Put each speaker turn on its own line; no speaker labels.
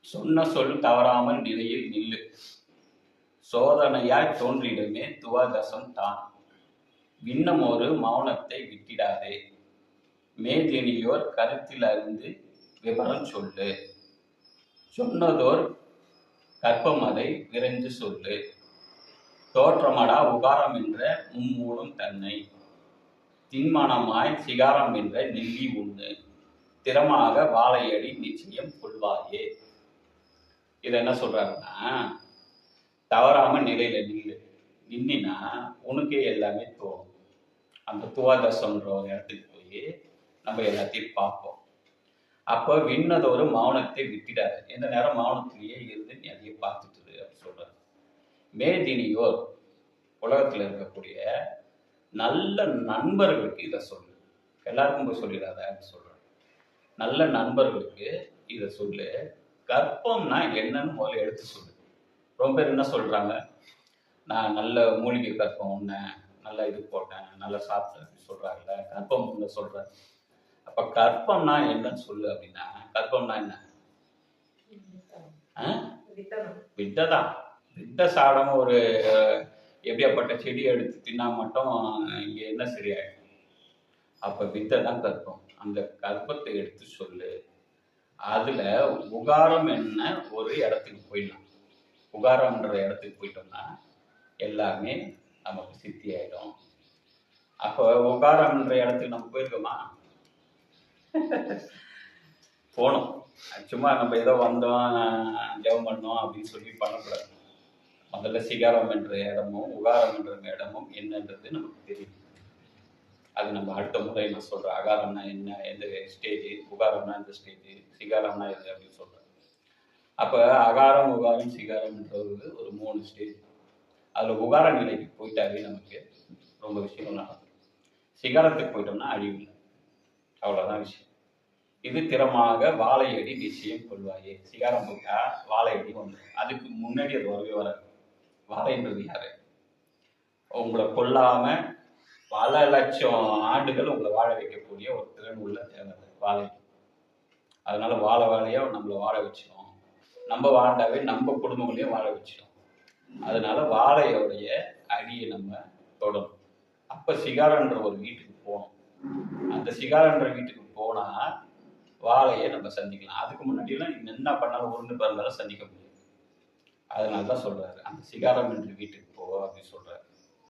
சொன்ன சொல் தவறாமல் நிலையில் நில்லு. சோதனையாய் தோன்றிடுமே துவாதசம் தான். விண்ணமொரு மௌனத்தை விட்டிடாதே. மேதினியோர் கருத்தில் அறிந்து விவரம் சொல்லு. சொன்னதோர் கற்பமதை விரைந்து சொல்லு. தோற்றமடா உகாரம் என்ற மும்மூடும் தன்னை. தின்மணமாய் சிகாரம் என்ற நெல்லி உண்ணு திறமாக வாழையடி நிச்சயம் கொள் இதை என்ன சொல்றாருன்னா தவறாம நிலையில நில்லு. நின்னா உனக்கே எல்லாமே தோணும். அந்த துவாதசம்ன்ற ஒரு இடத்துக்கு போய் நம்ம எல்லாத்தையும் பார்ப்போம். அப்போ விண்ணதொரு மௌனத்தை விட்டுடாது. எந்த நேரம் மௌனத்திலேயே இருந்து நீ அதையே பார்த்துட்டு அப்படின்னு சொல்றாரு. மேதினியோர் உலகத்தில் இருக்கக்கூடிய நல்ல நண்பர்களுக்கு இதை சொல்லு. எல்லாருக்கும் போய் சொல்லிடாத அப்படின்னு சொல்றாரு. நல்ல நண்பர்களுக்கு இதை சொல்லு. கர்ப்பம்னா என்னன்னு முதல்ல எடுத்து சொல்லு. ரொம்ப பேர் என்ன சொல்றாங்க? நான் நல்ல மூலிகை கற்பம் உண்ணேன் நல்லா இது போட்டேன் நல்லா சாப்பிட்டேன் அப்படின்னு சொல்றாங்கல்ல கற்பம் உண்ண சொல்றேன் அப்ப கற்பம்னா என்னன்னு சொல்லு அப்படின்னா கற்பம்னா என்ன? ஆ? வித்தை தான் வித்தை சாடாம ஒரு எப்படியாப்பட்ட செடி எடுத்து தின்னா மட்டும் இங்கே என்ன சரியாயிடும்? அப்ப வித்தை தான் கற்பம் அந்த கற்பத்தை எடுத்து சொல்லு. அதுல உகாரம் என்ன ஒரு இடத்துக்கு போயிடலாம். உகாரம்ன்ற இடத்துக்கு போயிட்டோம்னா எல்லாமே நமக்கு சித்தி ஆயிடும். அப்போ உகாரம்ன்ற இடத்துக்கு நம்ம போயிருக்கோமா? போனோம். சும்மா நம்ம ஏதோ வந்தோம் ஜெபம் பண்ணோம் அப்படின்னு சொல்லி பண்ணக்கூடாது. முதல்ல சிகாரம் என்ற இடமும் உகாரம் என்ற இடமும் என்னன்றது நமக்கு தெரியும். அது நம்ம அடுத்த முறை நான் சொல்றேன். அகாரம்னா என்ன எந்த ஸ்டேஜ் உகாரம்னா எந்த ஸ்டேஜ் சிகாரம்னா எது அப்படின்னு சொல்றேன். அப்ப அகாரம் உகாரம் சிகாரம்ன்றது ஒரு மூணு ஸ்டேஜ் அதுல உகார நிலைக்கு போயிட்டாவே நமக்கு ரொம்ப விஷயம் நடக்கும். சிகாரத்துக்கு போயிட்டோம்னா அழிவு அவ்வளோதான் அவ்வளவுதான் விஷயம். இது திறமாக வாழையடி நிச்சயம் கொள்வாயே. சிகாரம் போயிட்டா வாழையடி ஒன்று அதுக்கு முன்னாடி அது வரவே வராது. வாழைன்றது யாரு? உங்களை கொல்லாம பல லட்சம் ஆண்டுகள் உங்களை வாழ வைக்கக்கூடிய ஒரு திறன் உள்ள தேவை வாழை. அதனால வாழ வாழையா நம்மளை வாழ வச்சிடும் நம்ம வாழ்ந்தாவே நம்ம குடும்பங்களையும் வாழ வச்சிடும் அதனால வாழையோடைய அடியை நம்ம தொடரும். அப்ப சிகாரன்ற ஒரு வீட்டுக்கு போகணும். அந்த சிகாரன்ற வீட்டுக்கு போனா வாழையை நம்ம சந்திக்கலாம். அதுக்கு முன்னாடியெல்லாம் என்ன பண்ணாலும் உருண்டு பிறந்தாலும் சந்திக்க முடியாது. அதனால தான் சொல்றாரு. அந்த சிகாரம் என்று வீட்டுக்கு போ அப்படின்னு சொல்றாரு.